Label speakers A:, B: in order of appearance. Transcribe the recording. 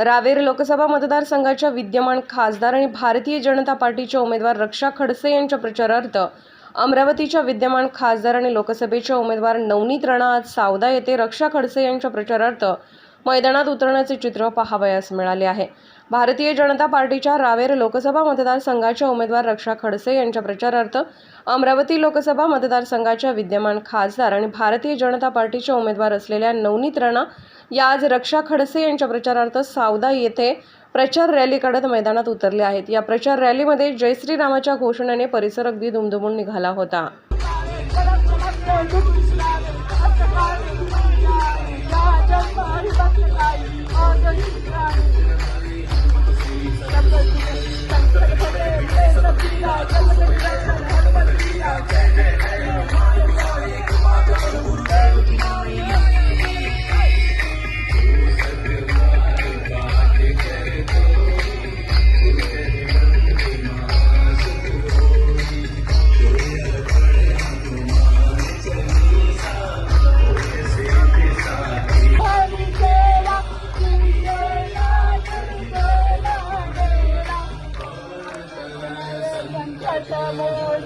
A: रावेर लोकसभा मतदारसंघाच्या विद्यमान खासदार आणि भारतीय जनता पार्टीच्या उमेदवार रक्षा खडसे यांच्या प्रचारार्थ अमरावतीच्या विद्यमान खासदार आणि लोकसभेच्या उमेदवार नवनीत राणा आज सावदा येथे रक्षा खडसे यांच्या प्रचारार्थ मैदानात उतरण्याचे चित्र पाहावयास मिळाले आहे. भारतीय जनता पार्टीच्या रावेर लोकसभा मतदारसंघाच्या उमेदवार रक्षा खडसे यांच्या प्रचारार्थ अमरावती लोकसभा मतदारसंघाच्या विद्यमान खासदार आणि भारतीय जनता पार्टीच्या उमेदवार असलेल्या नवनीत राणा या आज रक्षा खडसे यांच्या प्रचारार्थ सावदा येथे प्रचार रॅली काढत मैदानात उतरले आहेत. या प्रचार रॅलीमध्ये जय श्रीरामाच्या घोषणेने परिसर अगदी दुमदुमून निघाला होता.
B: तुलसीवर